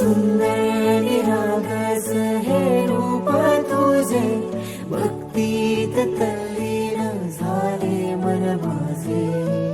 सुंदर निरागस हे रूप तुझे. भक्तीत तल्लीन झाले मन माझे.